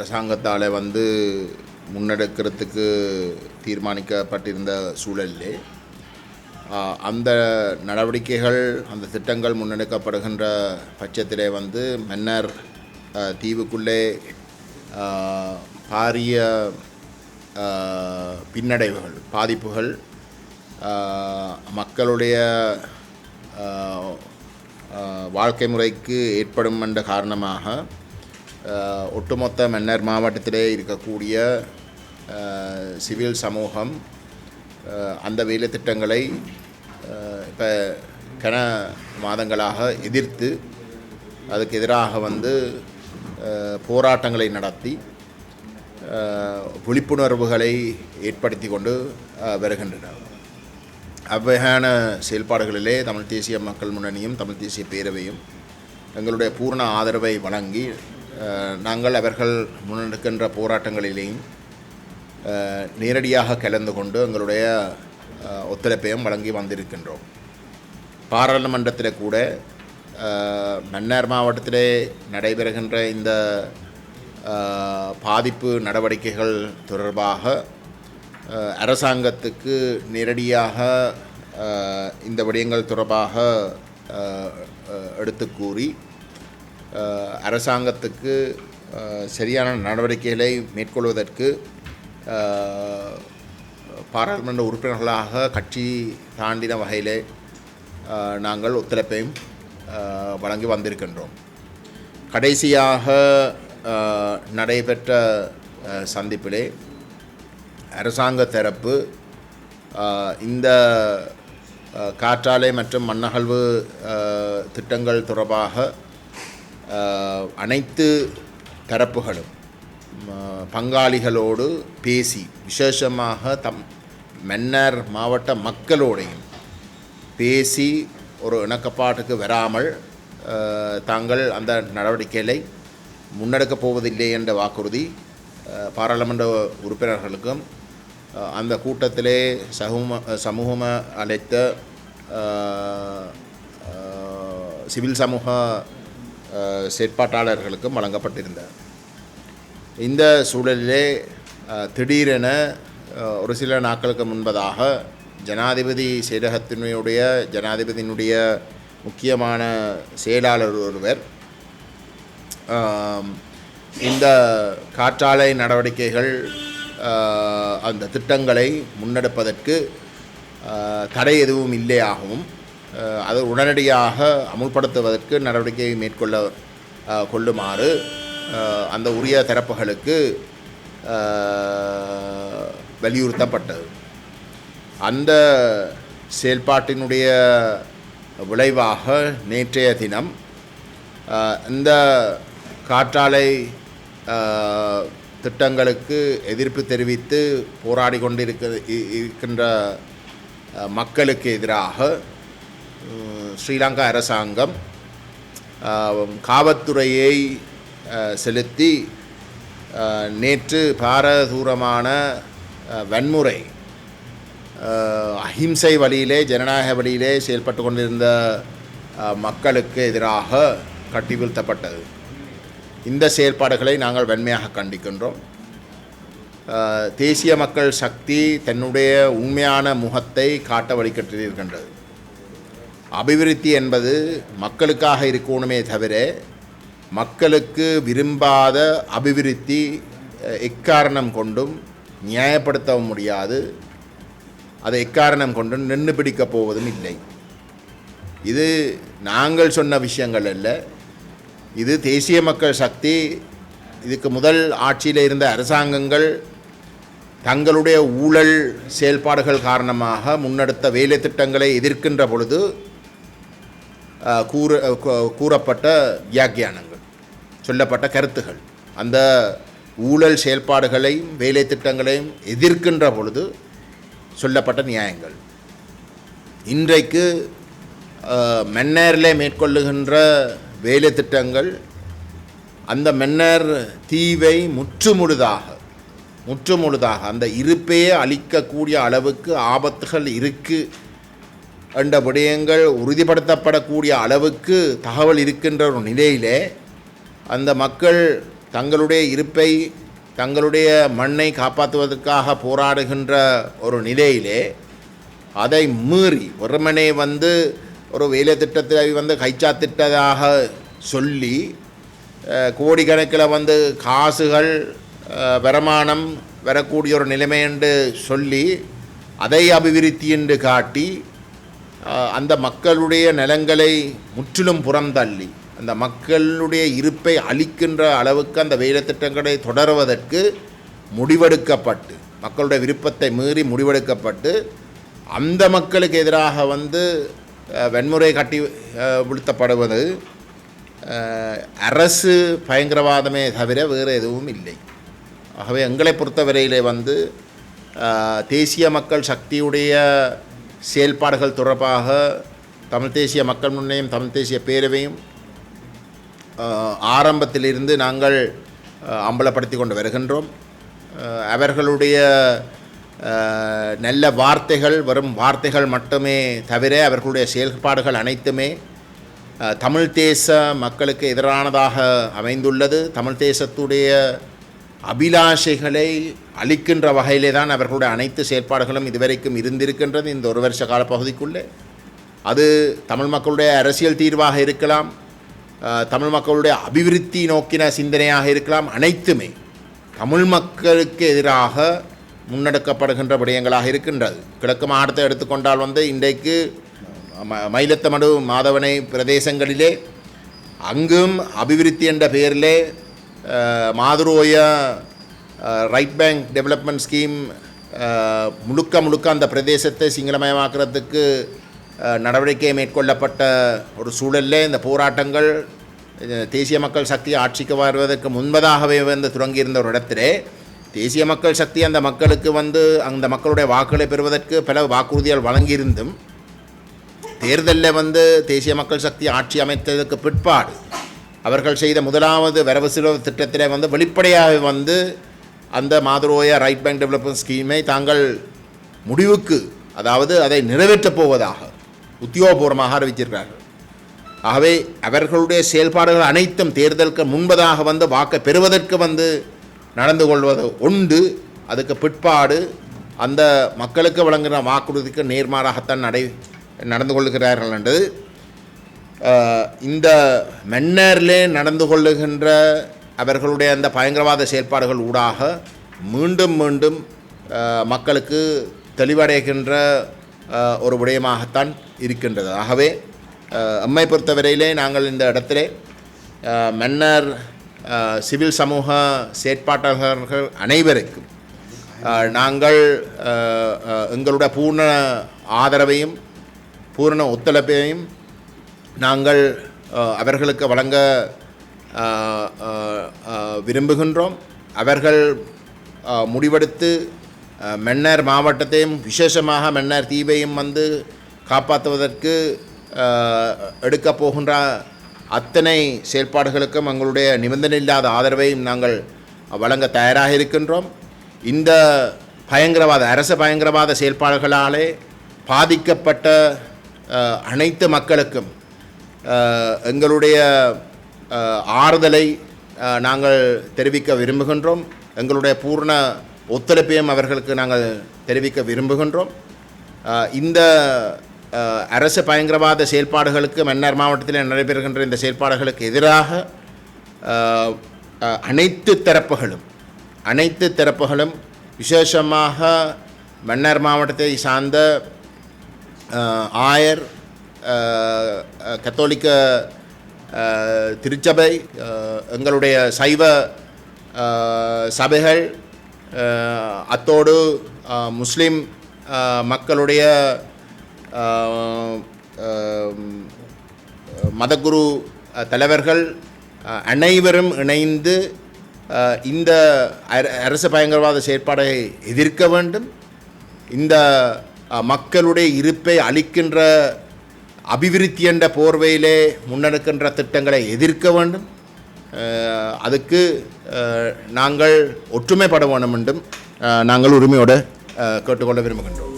அரசாங்கத்தால் வந்து முன்னெடுக்கிறதுக்கு தீர்மானிக்கப்பட்டிருந்த சூழலிலே அந்த நடவடிக்கைகள் அந்த திட்டங்கள் முன்னெடுக்கப்படுகின்ற பட்சத்திலே வந்து மன்னர் தீவுக்குள்ளே பாரிய பின்னடைவுகள் பாதிப்புகள் மக்களுடைய வாழ்க்கை முறைக்கு ஏற்படும் என்ற காரணமாக ஒட்டுமொத்த மன்னர் மாவட்டத்திலே இருக்கக்கூடிய சிவில் சமூகம் அந்த வேலை திட்டங்களை இப்போ கன மாதங்களாக எதிர்த்து அதுக்கு எதிராக வந்து போராட்டங்களை நடத்தி விழிப்புணர்வுகளை ஏற்படுத்தி கொண்டு வருகின்றன அவ்வகையான செயல்பாடுகளிலே தமிழ் தேசிய மக்கள் முன்னணியும் தமிழ் தேசிய பேரவையும் எங்களுடைய பூர்ண ஆதரவை வழங்கி நாங்கள் அவர்கள் முன்னெடுக்கின்ற போராட்டங்களிலேயும் நேரடியாக கலந்து கொண்டு எங்களுடைய ஒத்துழைப்பையும் வழங்கி வந்திருக்கின்றோம். பாராளுமன்றத்தில் கூட மன்னார் மாவட்டத்திலே நடைபெறுகின்ற இந்த பாதிப்பு நடவடிக்கைகள் தொடர்பாக அரசாங்கத்துக்கு நேரடியாக இந்த விடயங்கள் தொடர்பாக எடுத்து கூறி அரசாங்கத்துக்கு சரியான நடவடிக்கைகளை மேற்கொள்வதற்கு பாராளுமன்ற உறுப்பினர்களாக கட்சி தாண்டின வகையிலே நாங்கள் ஒத்துழைப்பையும் வழங்கி வந்திருக்கின்றோம். கடைசியாக நடைபெற்ற சந்திப்பிலே அரசாங்க தரப்பு இந்த காற்றாலை மற்றும் மண்ணகழ்வு திட்டங்கள் தொடர்பாக அனைத்து தரப்புகளும் பங்காளிகளோடு பேசி விசேஷமாக தம் மன்னர் மாவட்ட மக்களோடையும் பேசி ஒரு இணக்கப்பாட்டுக்கு வராமல் தாங்கள் அந்த நடவடிக்கைகளை முன்னெடுக்கப் போவதில்லை என்ற வாக்குறுதி பாராளுமன்ற உறுப்பினர்களுக்கும் அந்த கூட்டத்திலே சமூக சமூகம அழைத்த சிவில் சமூக செயற்பாட்டாளர்களுக்கும் வழங்கப்பட்டிருந்தது. இந்த சூழலிலே திடீரென ஒரு சில நாட்களுக்கு முன்பதாக ஜனாதிபதி செயலகத்தினுடைய ஜனாதிபதியினுடைய முக்கியமான செயலாளர் ஒருவர் இந்த காற்றாலை நடவடிக்கைகள் அந்த திட்டங்களை முன்னெடுப்பதற்கு தடை எதுவும் இல்லையாகவும் அதை உடனடியாக அமுல்படுத்துவதற்கு நடவடிக்கை மேற்கொள்ள கொள்ளுமாறு அந்த உரிய தரப்புகளுக்கு வலியுறுத்தப்பட்டது. அந்த செயல்பாட்டினுடைய விளைவாக நேற்றைய தினம் இந்த காற்றாலை திட்டங்களுக்கு எதிர்ப்பு தெரிவித்து போராடி கொண்டிருக்க இ- இருக்கின்ற மக்களுக்கு எதிராக ஸ்ரீலங்கா அரசாங்கம் காவல்துறையை செலுத்தி நேற்று பாரதூரமான வன்முறை அஹிம்சை வழியிலே ஜனநாயக வழியிலே செயல்பட்டு கொண்டிருந்த மக்களுக்கு எதிராக கட்டி வீழ்த்தப்பட்டது. இந்த செயல்பாடுகளை நாங்கள் வன்மையாக கண்டிக்கின்றோம். தேசிய மக்கள் சக்தி தன்னுடைய உண்மையான முகத்தை காட்ட வழிகட்டிருக்கின்றது அபிவிருத்தி என்பது மக்களுக்காக இருக்கணுமே தவிர மக்களுக்கு விரும்பாத அபிவிருத்தி எக்காரணம் கொண்டும் நியாயப்படுத்தவும் முடியாது. அதை எக்காரணம் கொண்டும் நின்று பிடிக்கப் போவதும் இல்லை. இது நாங்கள் சொன்ன விஷயங்கள் அல்ல. இது தேசிய மக்கள் சக்தி இதுக்கு முதல் ஆட்சியில் இருந்த அரசாங்கங்கள் தங்களுடைய ஊழல் செயல்பாடுகள் காரணமாக முன்னெடுத்த வேலை திட்டங்களை எதிர்க்கின்ற பொழுது கூற கூறப்பட்ட வியாக்கியானங்கள் சொல்லப்பட்ட கருத்துகள். அந்த ஊழல் செயல்பாடுகளையும் வேலை திட்டங்களையும் எதிர்க்கின்ற பொழுது சொல்லப்பட்ட நியாயங்கள். இன்றைக்கு அஹ், மேற்கொள்ளுகின்ற வேலை திட்டங்கள் அந்த மன்னர் தீவை முற்றுமுழுதாக முற்றுமுழுதாக அந்த இருப்பையே அழிக்கக்கூடிய அளவுக்கு ஆபத்துகள் இருக்குது என்ற விடயங்கள் உறுதிப்படுத்தப்படக்கூடிய அளவுக்கு தகவல் இருக்கின்ற ஒரு நிலையிலே அந்த மக்கள் தங்களுடைய இருப்பை தங்களுடைய மண்ணை காப்பாற்றுவதற்காக போராடுகின்ற ஒரு நிலையிலே அதை மீறி ஒருமனே வந்து ஒரு வேலை திட்டத்தில் வந்து கைச்சாத்திட்டதாக சொல்லி கோடிக்கணக்கில் வந்து காசுகள் வருமானம் வரக்கூடிய ஒரு நிலைமை என்று சொல்லி அதை அபிவிருத்தி என்று காட்டி அந்த மக்களுடைய நிலங்களை முற்றிலும் புறந்தள்ளி அந்த மக்களுடைய இருப்பை அளிக்கின்ற அளவுக்கு அந்த வேலை திட்டங்களை தொடருவதற்கு முடிவெடுக்கப்பட்டு மக்களுடைய விருப்பத்தை மீறி முடிவெடுக்கப்பட்டு அந்த மக்களுக்கு எதிராக வந்து அஹ், வன்முறை கட்டி அஹ், வீழ்த்தப்படுவது அரசு பயங்கரவாதமே தவிர வேறு எதுவும் இல்லை. ஆகவே எங்களை பொறுத்தவரையிலே வந்து தேசிய மக்கள் சக்தியுடைய செயல்பாடுகள் தொடர்பாக தமிழ் தேசிய மக்கள் முன்னையும் தமிழ் தேசிய பேரவையும் ஆரம்பத்திலிருந்து நாங்கள் அம்பலப்படுத்தி கொண்டு வருகின்றோம். அவர்களுடைய நல்ல வார்த்தைகள் வரும் வார்த்தைகள் மட்டுமே தவிர அவர்களுடைய செயல்பாடுகள் அனைத்துமே தமிழ் தேச மக்களுக்கு எதிரானதாக அமைந்துள்ளது. தமிழ் தேசத்துடைய அபிலாஷைகளை அளிக்கின்ற வகையிலே தான் அவர்களுடைய அனைத்து செயற்பாடுகளும் இதுவரைக்கும் இருந்திருக்கின்றது இந்த ஒரு வருஷ காலப்பகுதிக்குள்ளே அது தமிழ் மக்களுடைய அரசியல் தீர்வாக இருக்கலாம் தமிழ் மக்களுடைய அபிவிருத்தி நோக்கின சிந்தனையாக இருக்கலாம் அனைத்துமே தமிழ் மக்களுக்கு எதிராக முன்னெடுக்கப்படுகின்ற விடயங்களாக இருக்கின்றது. கிழக்கு மாவட்டத்தை எடுத்துக்கொண்டால் வந்து இன்றைக்கு ம- மயிலத்தமடு மாதவனை பிரதேசங்களிலே அங்கும் அபிவிருத்தி என்ற பெயரிலே மாதுரோய ரைட் பேங்க் டெவலப்மெண்ட் ஸ்கீம் முழுக்க முழுக்க அந்த பிரதேசத்தை சிங்களமயமாக்குறதுக்கு uh, நடவடிக்கை மேற்கொள்ளப்பட்ட ஒரு சூழலில் இந்த போராட்டங்கள் தேசிய மக்கள் சக்தி ஆட்சிக்கு வருவதற்கு முன்பதாகவே வந்து தொடங்கியிருந்த ஒரு இடத்திலே தேசிய மக்கள் சக்தி அந்த மக்களுக்கு வந்து அந்த மக்களுடைய வாக்குகளை பெறுவதற்கு பல வாக்குறுதிகள் வழங்கியிருந்தும் தேர்தலில் வந்து தேசிய மக்கள் சக்தி ஆட்சி அமைத்ததற்கு பிற்பாடு அவர்கள் செய்த முதலாவது வரவு செலவு திட்டத்தில் வந்து வெளிப்படையாக வந்து அந்த மாதுரோய ரைட் பேங்க் டெவலப்மெண்ட் ஸ்கீமை தாங்கள் முடிவுக்கு அதாவது அதை நிறைவேற்றப் போவதாக உத்தியோகபூர்வமாக அறிவித்திருக்கிறார்கள். ஆகவே அவர்களுடைய செயல்பாடுகள் அனைத்தும் தேர்தலுக்கு முன்பதாக வந்து வாக்கை பெறுவதற்கு வந்து நடந்து கொள்வது உண்டு. அதுக்கு பிற்பாடு அந்த மக்களுக்கு வழங்குகிற வாக்குறுதிக்கு நேர்மாறாகத்தான் நடை நடந்து கொள்கிறார்கள் என்றது. இந்த மன்னரிலே நடந்து கொள்ளுகின்ற அவர்களுடைய அந்த பயங்கரவாத செயல்பாடுகள் ஊடாக மீண்டும் மீண்டும் மக்களுக்கு தெளிவடைகின்ற ஒரு விடயமாகத்தான் இருக்கின்றது. ஆகவே அம்மை எம்மை பொறுத்தவரையிலே நாங்கள் இந்த இடத்திலே மன்னர் சிவில் சமூக செயற்பாட்டாளர்கள் அனைவருக்கும் நாங்கள் எங்களுடைய பூர்ண ஆதரவையும் பூரண ஒத்துழைப்பையும் நாங்கள் அவர்களுக்கு வழங்க விரும்புகின்றோம். அவர்கள் முடிவெடுத்து மென்னர் மன்னர் மாவட்டத்தையும் விசேஷமாக மன்னர் தீவையும் வந்து காப்பாற்றுவதற்கு எடுக்கப் போகின்ற அத்தனை செயல்பாடுகளுக்கும் எங்களுடைய நிபந்தனை இல்லாத ஆதரவையும் நாங்கள் வழங்க தயாராக இருக்கின்றோம். இந்த பயங்கரவாத அரச பயங்கரவாத செயல்பாடுகளாலே பாதிக்கப்பட்ட அனைத்து மக்களுக்கும் எங்களுடைய ஆறுதலை நாங்கள் தெரிவிக்க விரும்புகின்றோம். எங்களுடைய பூர்ண ஒத்துழைப்பையும் அவர்களுக்கு நாங்கள் தெரிவிக்க விரும்புகின்றோம். இந்த அரசு பயங்கரவாத செயல்பாடுகளுக்கு மன்னார் மாவட்டத்தில் நடைபெறுகின்ற இந்த செயல்பாடுகளுக்கு எதிராக அனைத்து தரப்புகளும் அனைத்து தரப்புகளும் விசேஷமாக மன்னார் மாவட்டத்தை சார்ந்த ஆயர் கத்தோலிக்க திருச்சபை எங்களுடைய சைவ சபைகள் அத்தோடு முஸ்லீம் மக்களுடைய மதகுரு தலைவர்கள் அனைவரும் இணைந்து இந்த அரசு பயங்கரவாத செயற்பாடை எதிர்க்க வேண்டும். இந்த மக்களுடைய இருப்பை அளிக்கின்ற அபிவிருத்தி என்ற போர்வையிலே முன்னெடுக்கின்ற திட்டங்களை எதிர்க்க வேண்டும். அதுக்கு நாங்கள் ஒற்றுமைப்பட வேண்டும் என்றும் நாங்கள் உரிமையோடு கேட்டுக்கொள்ள விரும்புகின்றோம்.